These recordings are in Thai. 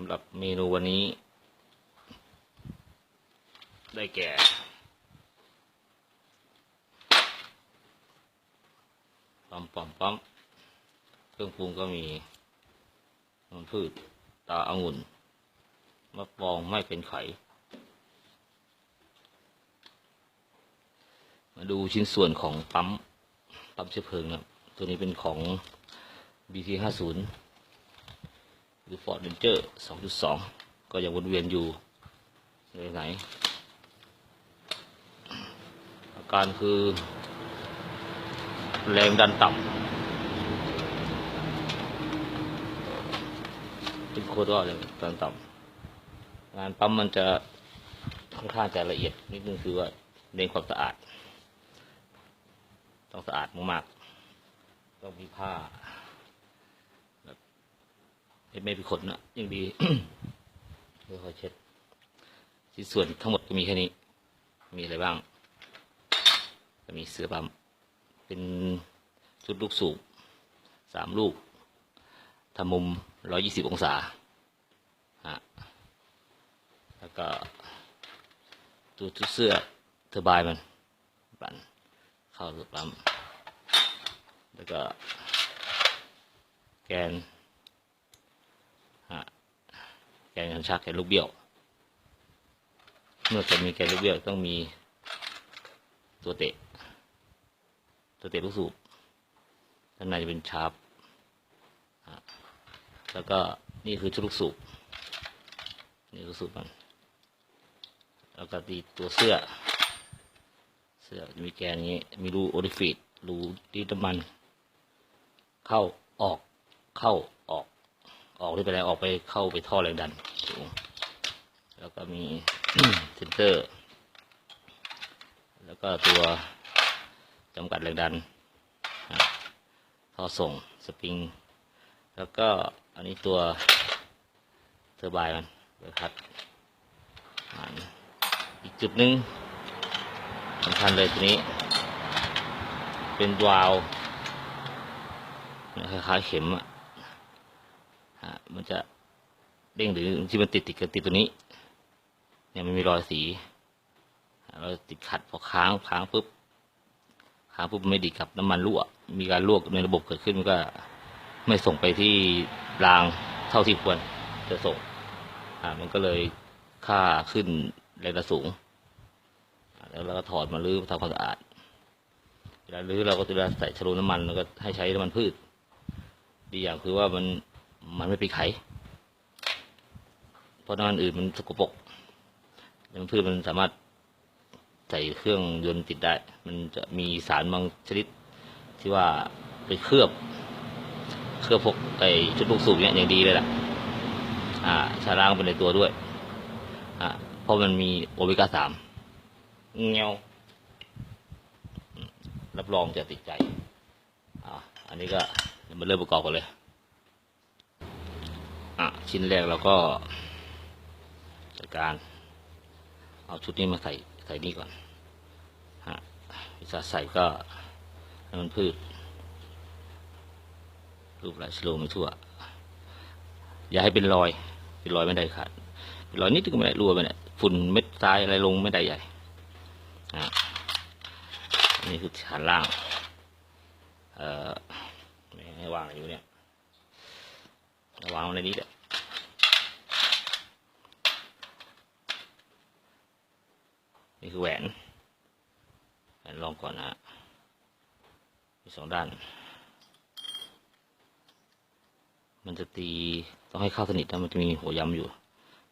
ำหรับเมนูวันนี้ ได้แก่ปั๊มปั๊มปั๊มเครื่องปรุงก็มีน้ำพืช ตาอางุ่นมะปองไม่เป็นไข่มาดูชิ้นส่วนของปั๊ม ปั๊มเชื้อเพลิงนะตัวนี้เป็นของ BT 5 0 หรือ Ford Ranger 2.2 ก็ยังวนเวียนอยู่ในไหน อาการคือ แรงดันต่ำเป็นโคตรว่าเลยดันต่ำงานปั๊มมันจะค่อนข้างจะละเอียดนิดนึงคือว่าเน้นความสะอาด ต้องสะอาดมากๆ ต้องมีผ้า ไม่เป็นขนนะยังดีค่อคอยเช็ดชิ้นส่วนทั้งหมดก็มีแค่นี้ มีอะไรบ้าง จะมีเสือปั๊มเป็นชุดลูกสูบสามลูกทำมุมร้อยี่สิบองศาฮะแล้วก็ตัวชุดเสื้อเทอร์บายมันบันเข้าตัวปั๊มแล้วก็แกนฮะ แกนคันชักแกนลูกเบี้ยว เมื่อจะมีแกนลูกเบี้ยวต้องมีตัวเตะ ตัวเตะลูกสูบด้านในจะเป็นชาร์ปแล้วก็นี่คือชุดลูกสูบ นี่ลูกสูบมันแล้วก็ตีตัวเสื้อ เสื้อจะมีแกนอย่างนี้ มีรูโอริฟิตรูดีน้ำมัน เข้าออกเข้า ออกที่ไปไหนออกไปเข้าไปท่อแรงดันสูงแล้วก็มีเซนเตอร์ แล้วก็ตัวจำกัดแรงดันท่อส่งสปริง แล้วก็อันนี้ตัวเทอร์ไบน์มันเบอร์คัดอีกจุดหนึ่งสำคัญเลยตัวนี้ เป็นวาล์วคล้ายๆเข็มอะ มันจะเด้งหรือที่มันติดติดกันติดตัวนี้ เนี่ยมันมีรอยสีเราติดขัดพอค้างค้างปุ๊บค้างปุ๊บไม่ดีกับน้ำมันรั่ว มีการรั่วในระบบเกิดขึ้นมันก็ไม่ส่งไปที่รางเท่าที่ควรจะส่ง อ่า มันก็เลยค่าขึ้นแรงดันสูง แล้วเราก็ถอดมาลื้อทำความสะอาดเวลาลื้อเราก็จะใส่ชโลน้ำมันแล้วก็ให้ใช้น้ำมันพืช ดีอย่างคือว่ามัน มันไม่ไปไข เพราะน้ำมันอื่นมันสกปรกน้ำมันพืชมันสามารถใส่เครื่องยนต์ติดได้ มันจะมีสารบางชนิด ที่ว่าไปเคลือบ เคลือบพวกไอชุดลูกสูบเนี่ยอย่างดีเลยล่ะ อ่าชาล้างไปในตัวด้วย อ่าเพราะมันมีโอเมก้าสามเงวอืมรับรองจะติดใจ อ่า อันนี้ก็มาเริ่มประกอบกันเลย อะชิ้นแรกเราก็จัดการ เอาชุดนี้มาใส่ใส่นี่ก่อนฮะวิธีใส่ก็น้ำมันพืช รูปลายสโลไม่ทั่ว อย่าให้เป็นรอย เป็นรอยไม่ได้ขาดเป็นรอยนิดนึงก็ไม่ได้รั่วไม่ได้ฝุ่นเม็ดทรายอะไรลงไม่ได้ใหญ่อะนี่คือชั้นล่าง เอ่อไม่ให้วางอยู่เนี่ย วางในนี้แหละนี่คือแหวนแหวนลองก่อนนะมีสองด้าน มันจะตีต้องให้เข้าสนิทนะมันจะมีหัวย้ำอยู่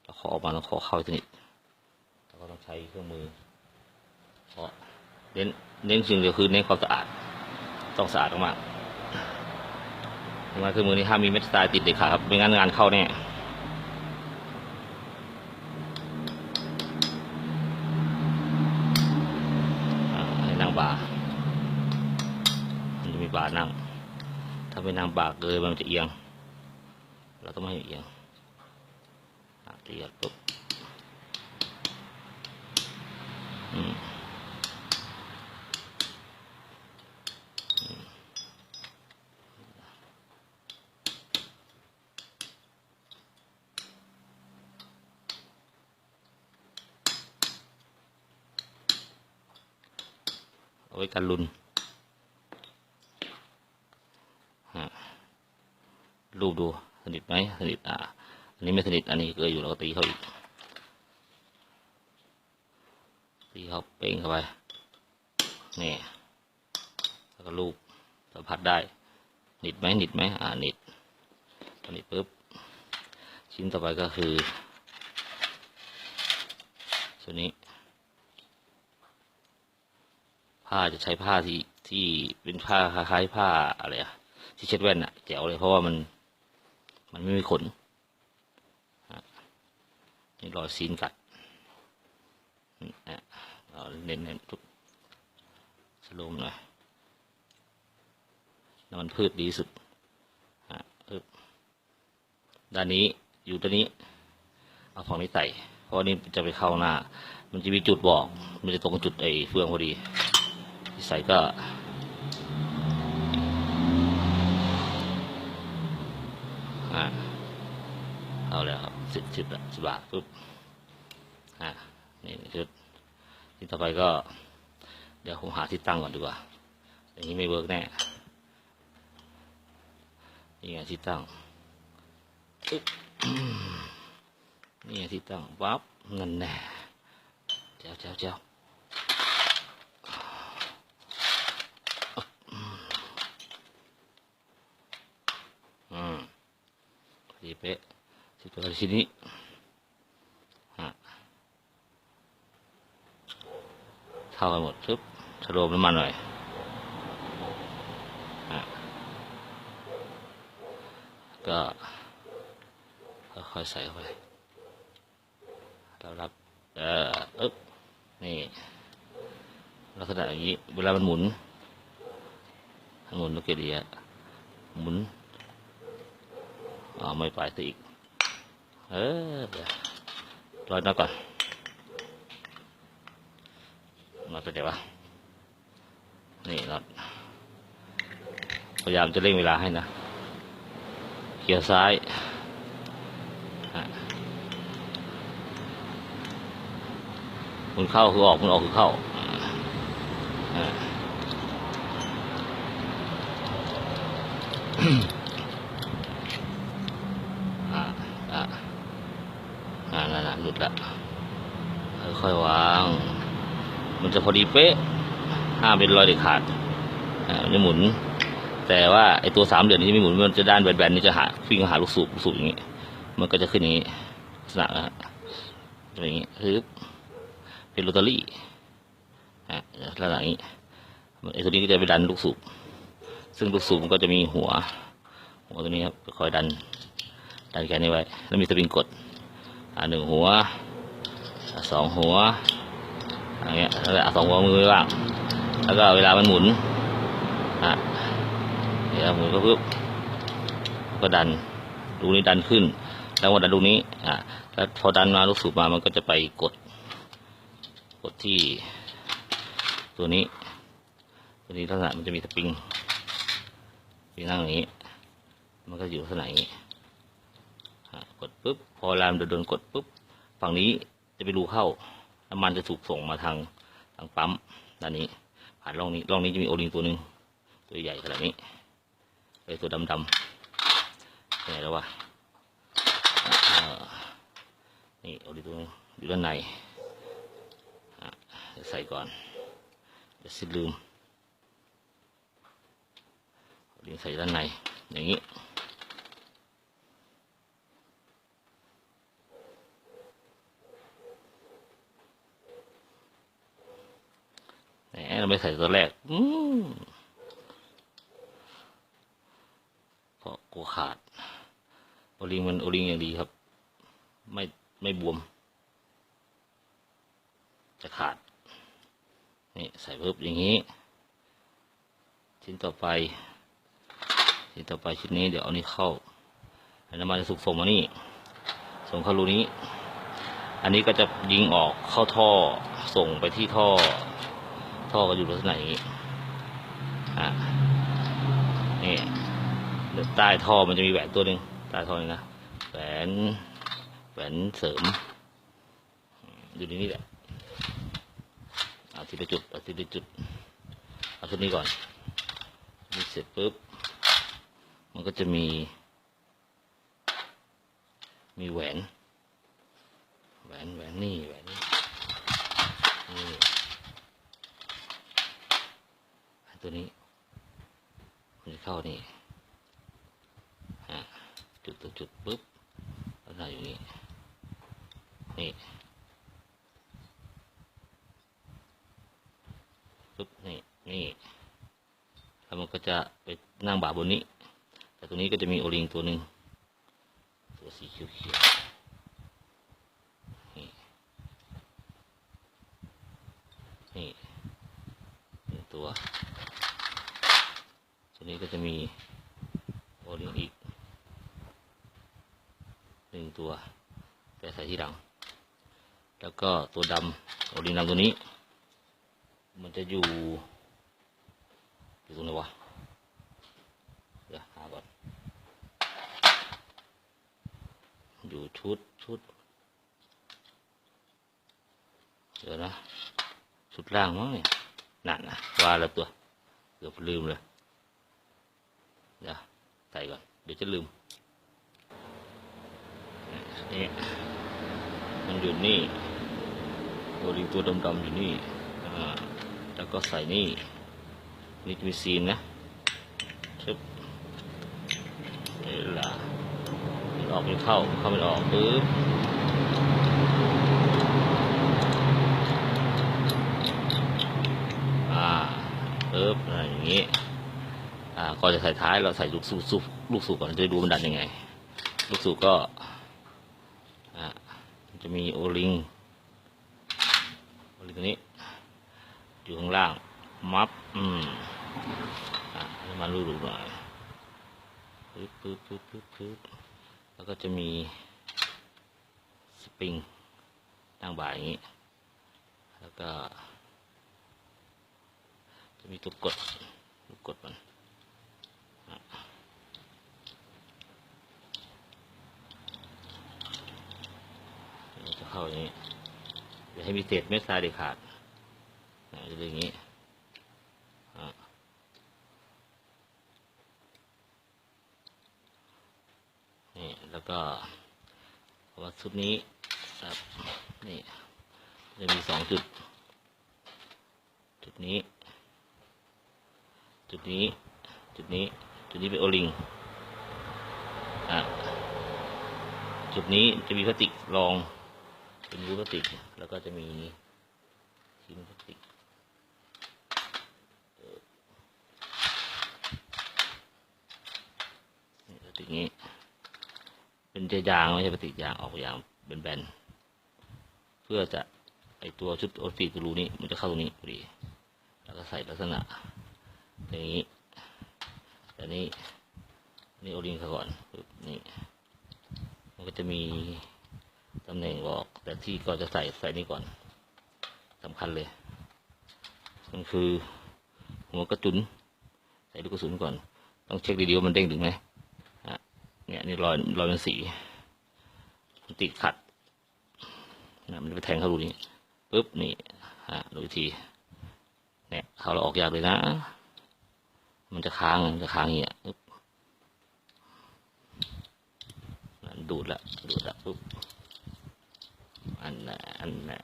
เราขอออกมาต้องขอเข้าสนิทแล้วก็ต้องใช้เครื่องมือเพราะเน้นเน้นสิ่งเดียวคือเน้นความสะอาด ต้องสะอาดมากๆ งานคือมือนี้ห้ามมีเม็ดทรายติดเด็ดขาดครับไม่งั้นงานเข้าแน่ให้นั่งบามันจะมีบานั่ง ถ้าไม่นั่งบาเลยมันจะเอียง เราต้องไม่ให้เอียงอะเตียปุ๊บอืม เอาไว้กันรุนฮะรูปดูสนิทไหมสนิทอ่าอันนี้ไม่สนิทอันนี้เกยอยู่เราก็ตีเขาอีกตีเขาเป้งเข้าไปนี่แล้วก็ลูบสัมผัสได้หนิดไหมหนิดไหมอ่าหนิดพอหนิดปุ๊บชิ้นต่อไปก็คือส่วนนี้ ผ้าจะใช้ผ้าที่ที่เป็นผ้าคล้ายๆผ้าอะไรอะที่เช็ดแว่นอะแจ๋วเลยเพราะว่ามันมันไม่มีขนนี่รอยซีนกัดอืมอะเอาเน้นๆทุกสโลมหน่อยน้ำมันพืชดีสุดอะด้านนี้อยู่ด้านนี้เอาฝั่งนี้ใส่เพราะว่านี่จะไปเข้าหน้า มันจะมีจุดบอก มันจะตรงจุดไอ้เฟืองพอดี ใส่ก็อ่าเอาแล้วครับสิบสิบสิบบาทปุ๊บอ่านี่ชุดที่ต่อไปก็ เดี๋ยวผมหาที่ตั้งก่อนดีกว่าอย่างนี้ไม่เวิร์กแน่นี่ไงที่ตั้งปึ๊บนี่ไงที่ตั้งปั๊บนั่นแน่เจ้าเจ้าเจ้าอืม พอดีเป๊ะที่ตัวชิ้นนี้ฮะเท่ากันหมดปึ๊บสโลมน้ำมันหน่อยก็ค่อยๆใส่เข้าไปเรารับ เอ่ออึ๊บนี่ลักษณะอย่างนี้ เวลามันหมุนมันหมุนโอเคดีอะหมุน อ๋อไม่ไปซะอีก เออเดี๋ยวรอยน็อตก่อนน็อตไปไหนวะ นี่น็อตพยายามจะเร่งเวลาให้นะ เกียร์ซ้ายฮะหมุนเข้าคือออกหมุนออกคือเข้าอ่าอ่าอ่าอ่านั่นน่ะหลุดละค่อยๆวาง มันจะ พอดีเป๊ะห้ามเป็นรอยเด็ดขาดอ่ามันจะหมุน แต่ว่าไอตัวสามเหลี่ยมนี้ไม่หมุนมันจะด้านแบนๆนี่จะหาฟิงหาลูกสูบลูกสูบอย่างนี้ มันก็จะขึ้นอย่างนี้ลักษณะนะฮะอย่างนี้คือเป็นโรตารี่อะลักษณะนี้ไอตัวนี้ก็จะไปดันลูกสูบซึ่งลูกสูบมันก็จะมีหัว หัวตัวนี้ครับคอยดันดันแขนนี้ไว้ แล้วมีสปริงกดอ่าหนึ่งหัวสองหัว อย่างเงี้ยแล้วสองหัวมือไว้บ้างแล้วก็เวลามันหมุนอะเดี๋ยวหมุนก็ปึ๊บก็ดันลูนี้ดันขึ้น แล้วก็ดันลูนี้อะแล้วพอดันมาลูกสูบมามันก็จะไปกด กดที่ ตัวนี้ ตัวนี้ลักษณะมันจะมีสปริงมีนั่งอย่างนี้ มันก็อยู่ลักษณะอย่างนี้อะกดปุ๊บพอแรมโดนกดปุ๊บฝั่งนี้จะไปรูเข้า น้ำมันจะถูกส่งมาทางทางปั๊มด้านนี้ ผ่านร่องนี้ร่องนี้จะมีโอลิงตัวหนึ่งตัวใหญ่ขนาดนี้เลยตัวดำๆไหนแล้ววะนี่โอลิงตัวอยู่ด้านในเดี๋ยวใส่ก่อนเดี๋ยวสิลืมโอลิงใส่ด้านในอย่างนี้ แหมเรา ไม่ใส่ตัวแรก อืมเพราะกลัวขาด โอลิงมันโอลิงอย่างดีครับ ไม่ไม่บวม จะขาด นี่ใส่เพิ่มอย่างนี้ ชิ้นต่อไป ชิ้นต่อไปชิ้นนี้เดี๋ยวเอานี้เข้าแล้น้ำมันจะสุกส่งมานี่ ส่งเข้ารูนี้ อันนี้ก็จะยิงออกเข้าท่อส่งไปที่ท่อ ท่อก็อยู่ลักษณะอย่างนี้อ่านี่ใต้ท่อมันจะมีแหวนตัวหนึ่งใต้ท่อนี่นะแหวนแหวนเสริม อยู่ในนี้แหละเอาทีละจุดเอาทีละจุดเอาชุดนี้ก่อนนี่เสร็จปุ๊บมันก็จะมี มีแหวน แหวนแหวนนี่แหวนอัน ตัวนี้มันจะเข้านี่ฮะจุดตัวจุดปุ๊บแล้วหน้าอยู่นี่นี่ปุ๊บนี่ นี่ แล้วมันก็จะไปนั่งบ่าบนนี้ แต่ตัวนี้ก็จะมีโอลิงตัวหนึ่งตัวสีเขียวเขียวนี่ นี่ตัว ตัวนี้ก็จะมีโอลิงอีกหนึ่งตัว แต่ใส่ที่หลัง แล้วก็ตัวดำโอลิงดำตัวนี้ มันจะอยู่อยู่ตรงไหนวะเดี๋ยวหาก่อนอยู่ชุดชุดเดี๋ยวนะชุดล่างมั้งเนี่ยนั่นนะว่าแล้วตัวเกือบลืมเลย เดี๋ยวใส่ก่อน เดี๋ยวจะลืม นี่มันอยู่นี่โอลิงตัวดำๆอยู่นี่แล้วก็ใส่นี่นี่มีซีนนะชึบนี่ล่ะมันออกไม่เข้า เข้าไม่ออกปึ๊บอ่าปึ๊บอะไรอย่างงี้ ก่อนจะใส่ท้ายเราใส่ลูกสูบสูลูกสูบก่อนจะได้ดูมันดันยังไง ลูกสูบก็จะมีโอลิงโอลิงตัวนี้ อยู่ข้างล่าง มัฟอืมอะน้ำมันรูดๆหน่อยปึ๊บปึ๊บปึ๊บปึ๊บปึ๊บแล้วก็จะมีสปริงตั้งบ่ายอย่างนี้ แล้วก็ จะมีตัวกดลูกกดมันอะ เข้าอย่างนี้อย่าให้มีเศษเม็ดทรายเด็ดขาดอะจะเป็นอย่างนี้นี่แล้วก็ว่าชุดนี้ครับนี่จะมีสองจุด จุดนี้ จุดนี้ จุดนี้ จุดนี้เป็นโอลิงอะจุดนี้จะมีพลาสติกรอง เป็นรูพลาสติก แล้วก็จะมีชิ้นพลาสติกนี่พลาสติกนี้ เป็นจะยางไม่ใช่พลาสติกยางออกยางเป็นแบนๆเพื่อจะไอตัวชุดโอฟีตัวรูนี้มันจะเข้าตรงนี้พอดี แล้วก็ใส่ลักษณะอย่างนี้แต่นี้นี่โอลิงก่อนนี่มันก็จะมี ตำแหน่งบอก แต่ที่ก่อนจะใส่ใส่นี่ก่อนสำคัญเลย มันคือหัวกระสุน ใส่ลูกกระสุนก่อน ต้องเช็คดีๆว่ามันเด้งถึงไหมฮะเนี่ยนี่รอยรอยเป็นสีมันติดขัดนะมันไปแทงเข้ารูนี้ปุ๊บนี่ฮะดูอีกทีเนี่ยเขาเราออกยากเลยนะ มันจะค้างมันจะค้างอย่างเงี้ยปุ๊บดูดละดูดละปุ๊บ อันน่ะอันน่ะ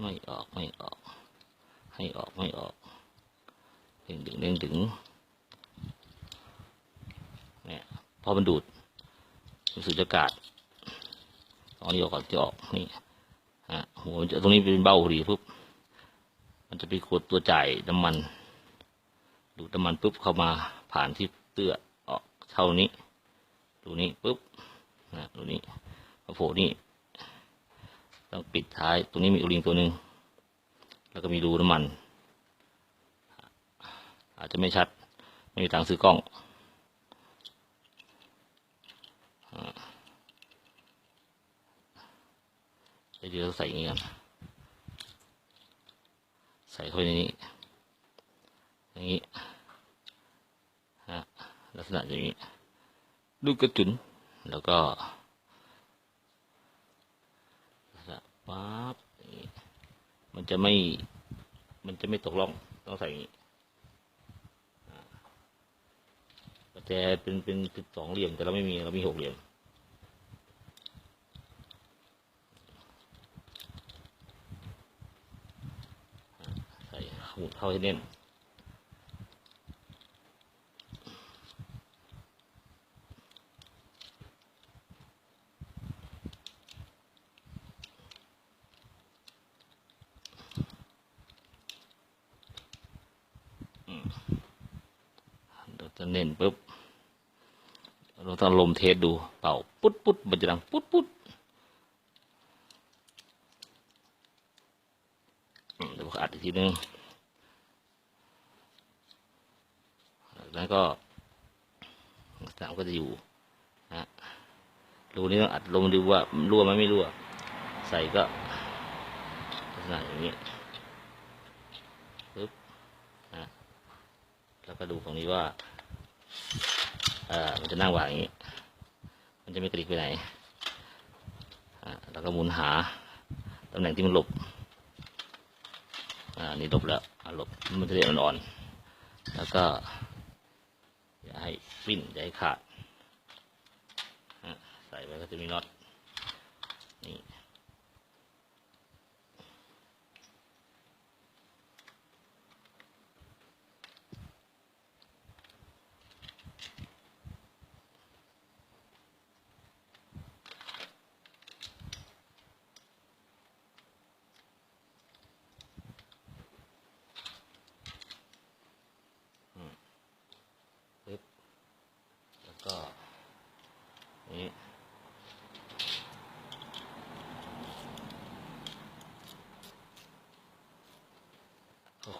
ไม่ออกไม่ออก ให้ออกไม่ออกเด้งดึงเด้งดึงเนี่ยพอมันดูดมันสูดอากาศตอนนี้ออกก่อนจะออกนี่ฮะหัวมันจะตรงนี้เป็นเบ้าพอดีปุ๊บมันจะไปกดตัวจ่ายน้ำมัน ดูดน้ำมันปุ๊บเข้ามาผ่านที่เตื้อออกเท่านี้ ดูนี้ปุ๊บ นะดูนี้โผล่นี่ต้องปิดท้ายตรงนี้มีโอลิงตัวหนึ่งแล้วก็มีรูน้ำมัน อาจจะไม่ชัด ไม่มีตังซื้อกล้องเดี๋ยวใส่อย่างนี้กันใส่เข้าไปในนี้ อย่างนี้ลักษณะอย่างนี้ ลูกกระจุน แล้วก็ปั๊บมันจะไม่ มันจะไม่ตกล่อง ต้องใส่อย่างนี้อ่าประแจเป็นเป็นเป็นสองเหลี่ยม แต่เราไม่มีเรามีหกเหลี่ยมใส่หมุดเข้าให้แน่น เราจะเน้นปุ๊บ เราต้องล มเทสดูเป่าปุ๊ดปุ๊ดมันจะดังปุ๊ดปุ๊ดอืมเดี๋ยวอัดอีกทีนึงจากนั้นก็สามก็จะอยู่นะฮะรูนี้ต้องอัดลมดูว่ารั่วไหมไม่รั่ว ใส่ก็ลักษณะอย่างนี้ปึ๊บนะแล้วก็ดูตรงนี้ว่า อ่อมันจะนั่งวางอย่างนี้ มันจะไม่กระดิกไปไหนอ่าแล้วก็หมุนหาตำแหน่งที่มันหลบอ่านี่หลบแล้วหลบมันจะเรียอ่อนๆแล้วก็อย่าให้ปิ้นอย่าให้ขาดใส่ไปก็จะมีน็อตนี่ ปึ๊บ แล้วก็ นี้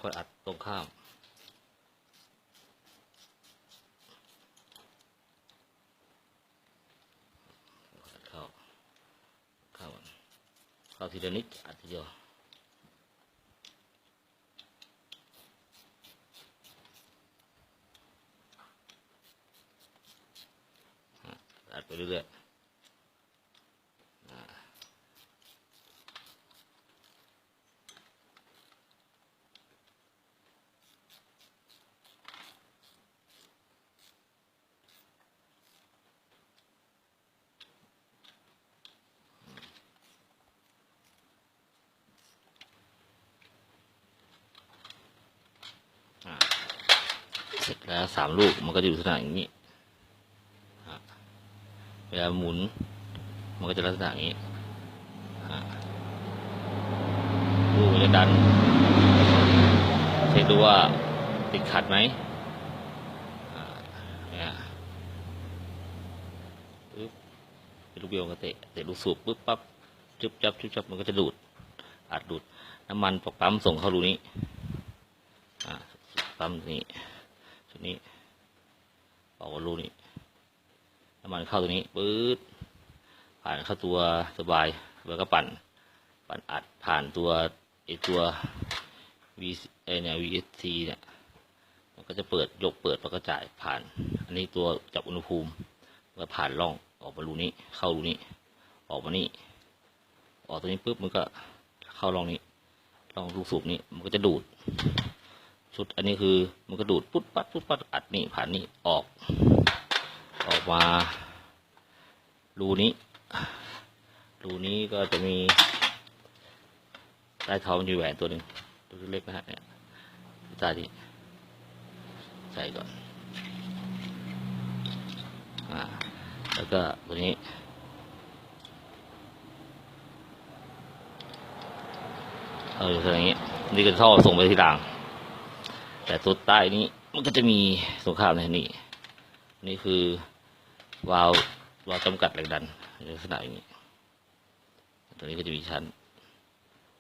คนอัดตรงข้าม เข้า เข้าเข้าทีละนิดอัดทีเดียว อัดไปเรื่อยๆอ่าอ่า เสร็จแล้วสามลูกมันก็จะอยู่ลักษณะอย่างนี้ เวลาหมุน มันก็จะลักษณะอย่างนี้อ่าดูมันจะดันเช็คดูว่าติดขัดไหมอ่าเนี่ยปึ๊บเป็นลูกเบี้ยวก็เตะเตะลูกสูบปึ๊บปั๊บจุบจับจุบจับมันก็จะดูดอัดดูดน้ำมันปอกปั๊มส่งเข้ารูนี้ปั๊มนี้ ชุดนี้ออกมารูนี้น้ำมันเข้าตรงนี้ปื๊ดผ่านเข้าตัวสบายแล้วก็ปั่น ปั่นอัดผ่านตัวไอตัว V ไอเนี่ย VSC เนี่ยมันก็จะเปิดยกเปิดแล้วก็จ่ายผ่าน อันนี้ตัวจับอุณหภูมิแล้วผ่านร่องออกมารูนี้ เข้ารูนี้ ออกมานี่ออกตัวนี้ปุ๊บมันก็เข้าร่องนี้ร่องลูกสูบนี้มันก็จะดูด ชุดอันนี้คือมันก็ดูดปุ๊บปัดปุ๊บปัดอัดนี่ผ่านนี่ออก ออกมารูนี้รูนี้ก็จะมีใต้ท้องมีแหวนตัวหนึ่งตัวเล็กนะฮะเนี่ยใต้นี้ใส่ก่อนอ่าแล้วก็ตัวนี้เอออย่างนี้นี่ก็ท่อส่งไปที่ราง แต่ตัวใต้นี้มันก็จะมีสงครามในนี่นี่คือวาล์ววาล์วจำกัดแรงดันในลักษณะอย่างนี้ตัวนี้ก็จะมีชั้น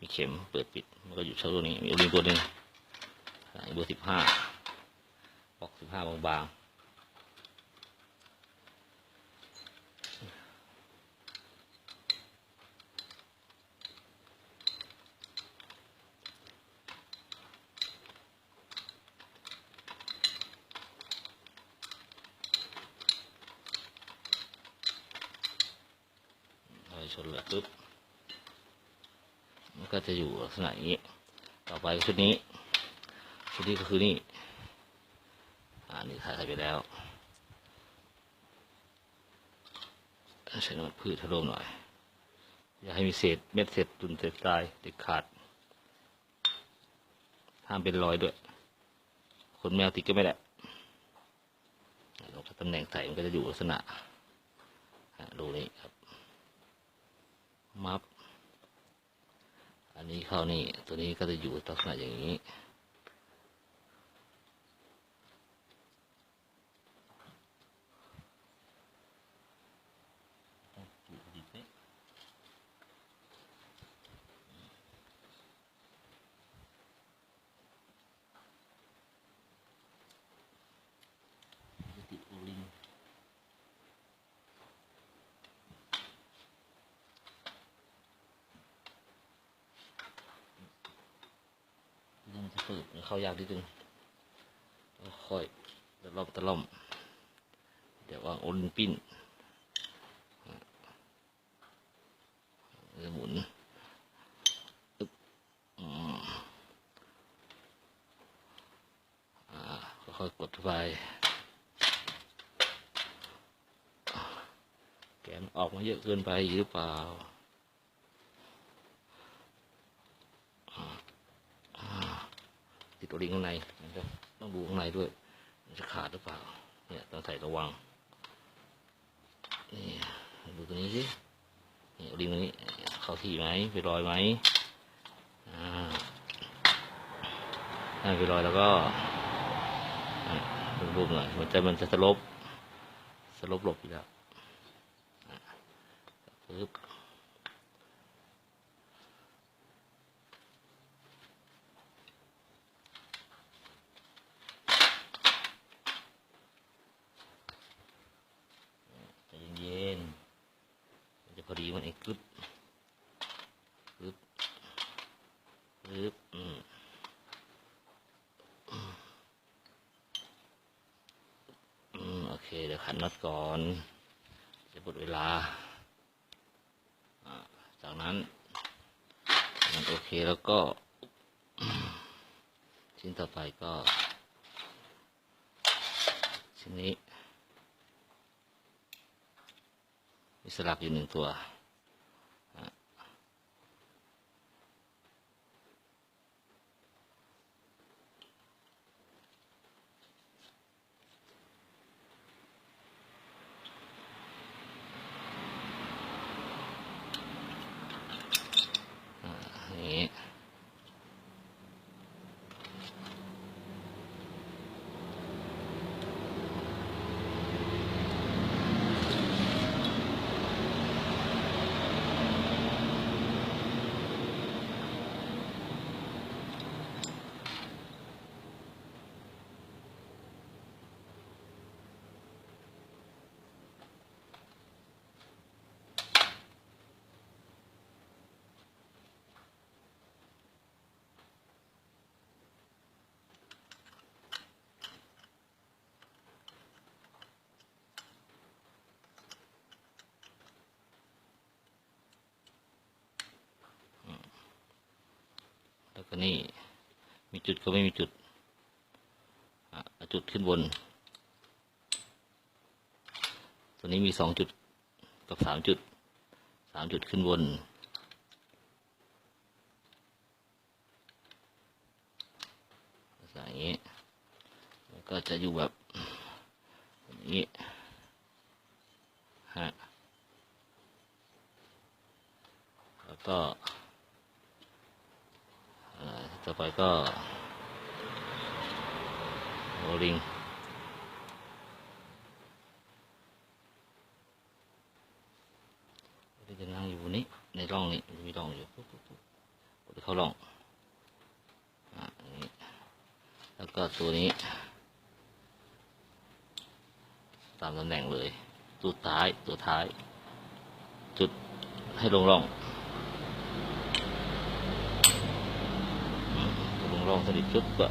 มีเข็มเปิดปิด มันก็อยู่ชั้นตัวนี้มีโอลิงตัวนึ่งขนเบอร์สิบห้าบอกสิบห้าบางๆเอาไปชนเลยปุ๊บ มัน ก็จะอยู่ลักษณะอย่างนี้ ต่อไปชุดนี้ ชุดนี้ก็คือนี่ อ่านี่ถ่ายไปแล้วใช้น้ำมันพืชทะลมหน่อย อย่าให้มีเศษเม็ดเศษตุนเศษทรายเด็ดขาดห้ามเป็นรอยด้วยขนแมวติดก็ไม่ได้ลงตำแหน่งใส่มันก็จะอยู่ลักษณะอะดูนี่ครับ มับ อันนี้เข้านี่ ตัวนี้ก็จะอยู่ลักษณะอย่างนี้ ติดโอลิง เรื่องมันจะฝืดมันเข้ายากนิดนึงค่อยตะล่อมตะล่อมเดี๋ยววางโอลิงปิ้นหมุนอึ๊บอ่าค่อยกดไปแกนออกมาเยอะเกินไปหรือเปล่าอ่าอ่า ตัวลิงข้างในนะครับต้องดูข้างในด้วย มันจะขาดหรือเปล่า เนี่ยต้องใส่ระวัง นี่ดูตัวนี้สินี่ลิงตัวนี้ เข้าที่ไหมไปรอยไหมอ่าถ้าไปรอยแล้วก็รูปหน่อยมันจะมันจะสลบ สลบหลบอยู่แล้วปึ๊บใจเย็นๆมันจะพอดีมันเองกึบกึบกึบอืมอืม โอเค เดี๋ยวขันน็อตก่อน จะหมดเวลา อ่าจากนั้นมัน โอเคแล้วก็ ชิ้นต่อไปก็ ชิ้นนี้มีสลักอยู่หนึ่งตัวอะอ่าอย่างนี้ แล้วก็นี่มีจุดก็ไม่มีจุดจุดขึ้นบน ตัวนี้มีสองจุดกับสามจุดสามจุดขึ้นบน อย่างนี้แล้วก็จะอยู่แบบอย่างนี้ฮะแล้วก็ ต่อไปก็โรลลิงจะนั่งอยู่บนนี้ในร่องนี้จะมีร่องอยู่ปุ๊บปุ๊บปุ๊บเข้าร่องอ่านี้แล้วก็ตัวนี้ ตามตำแหน่งเลย ตัวท้ายตัวท้าย จุดให้ลงร่อง ลองสนิทชุดก็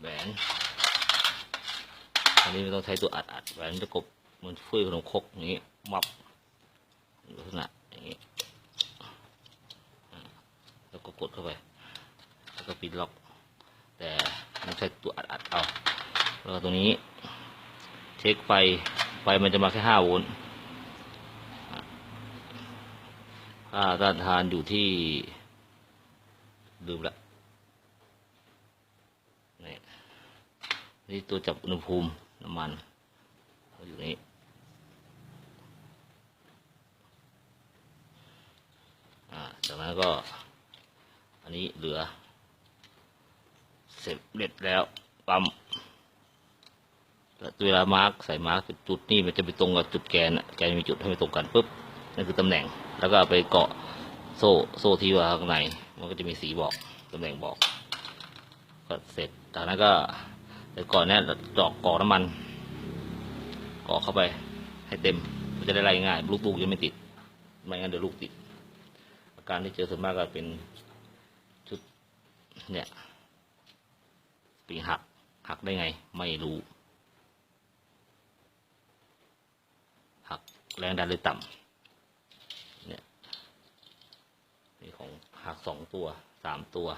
แหวนใส่นนี้ไม่ต้องใช้ตัวอัดอัดแหวนจะกบเหมันฟุ้ยขนมครกอย่างนี้มับลักษณะอย่างนี้แล้วก็กดเข้าไป แล้วก็ปิดล็อก แต่ต้องใช้ตัวอัดอัดเอา แล้วตัวนี้ เช็คไฟ ไฟมันจะมาแค่ห้าโวลต์ค่าต้านทานอยู่ที่ลืมละนี่นี่ตัวจับอุณหภูมิน้ำมันอยู่นี่อ่าจากนั้นก็ อันนี้เหลือเสร็จเด็ดแล้วปั๊ม เวลามาร์กใส่มาร์กจุดนี่มันจะไปตรงกับจุดแกนอะแกนมีจุดให้มันตรงกันปุ๊บนั่นคือตำแหน่ง แล้วก็ไปเกาะโซ่โซ่ที่ว่าข้างในมันก็จะมีสีบอกตำแหน่งบอก ก็เสร็จจากนั้นก็ไปก่อนเนี้ยจอกกอกน้ำมันกอกเข้าไปให้เต็ม มันจะได้ไล่ง่าย ลูกลูกจะไม่ติด ไม่งั้นเดี๋ยวลูกติด อาการที่เจอส่วนมากก็เป็นชุดเนี่ยปริงหักหักได้ไง ไม่รู้ หัก แรงดันเลยต่ำเนี่ยนี่ของหักสองตัวสามตัว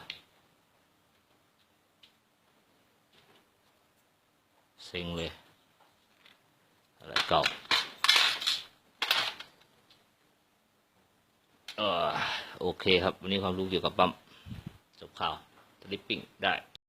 เซ็งเลยอะไรเก่าเออโอเคครับ วันนี้ความรู้เกี่ยวกับปั๊มจบข่าวสลิปปิ้งได้